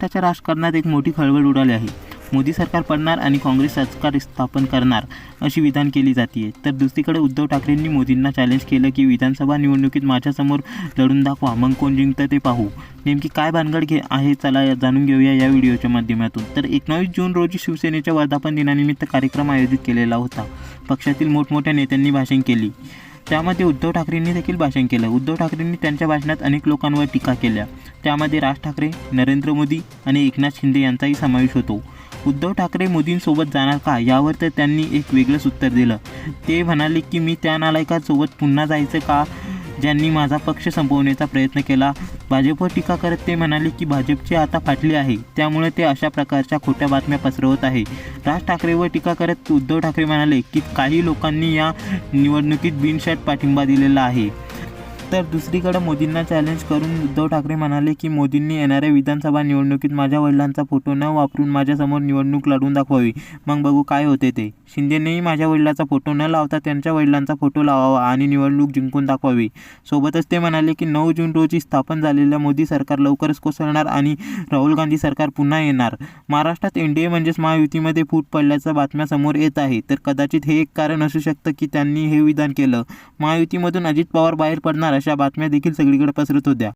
त्याच्या राजकारणात एक मोठी खळबळ उडाली आहे. मोदी सरकार पडणार आणि काँग्रेस सरकार स्थापन करणार अशी विधान केली जाते तर दुसरीकडे उद्धव ठाकरेंनी मोदींना चॅलेंज केलं की विधानसभा निवडणुकीत माझ्यासमोर लढून दाखवा मग कोण जिंकतं ते पाहू. नेमकी काय भानगड घे आहे चला जाणून घेऊया या व्हिडिओच्या माध्यमातून. तर एकोणावीस जून रोजी शिवसेनेच्या वर्धापन दिनानिमित्त कार्यक्रम आयोजित केलेला होता. पक्षातील मोठमोठ्या नेत्यांनी भाषण केली. त्यामध्ये उद्धव ठाकरेंनी देखील भाषण केलं. उद्धव ठाकरेंनी त्यांच्या भाषणात अनेक लोकांवर टीका केल्या. त्यामध्ये राज ठाकरे नरेंद्र मोदी आणि एकनाथ शिंदे यांचाही समावेश होतो. उद्धव ठाकरे मोदींसोबत जाणार का? यावर तर त्यांनी एक वेगळंच उत्तर दिलं. ते म्हणाले की मी त्या नालायकासोबत पुन्हा जायचं का? ज्यांनी माझा पक्ष संपवण्याचा प्रयत्न केला. भाजपवर टीका करत ते म्हणाले की भाजपची आता फाटली आहे. त्यामुळे ते अशा प्रकारच्या खोट्या बातम्या पसरवत आहे. राज ठाकरेवर टीका करत उद्धव ठाकरे म्हणाले की काही लोकांनी या निवडणुकीत बिनशर्ट पाठिंबा दिलेला आहे. तर दुसरीकडे मोदींना चॅलेंज करून उद्धव ठाकरे म्हणाले की मोदींनी येणाऱ्या विधानसभा निवडणुकीत माझ्या वडिलांचा फोटो न वापरून माझ्यासमोर निवडणूक लढवून दाखवावी. मग बघू काय होते ते. शिंदेनेही माझ्या वडिलाचा फोटो न लावता त्यांच्या वडिलांचा फोटो लावावा आणि निवडणूक जिंकून दाखवावी. सोबतच ते म्हणाले की नऊ जून रोजी स्थापन झालेल्या मोदी सरकार लवकरच कोसळणार आणि राहुल गांधी सरकार पुन्हा येणार. महाराष्ट्रात एन डी ए म्हणजेच महायुतीमध्ये फूट पडल्याच्या बातम्या समोर येत आहे. तर कदाचित हे एक कारण असू शकतं की त्यांनी हे विधान केलं. महायुतीमधून अजित पवार बाहेर पडणार अशा बातम्या देखील सगळीकडे पसरत होत्या.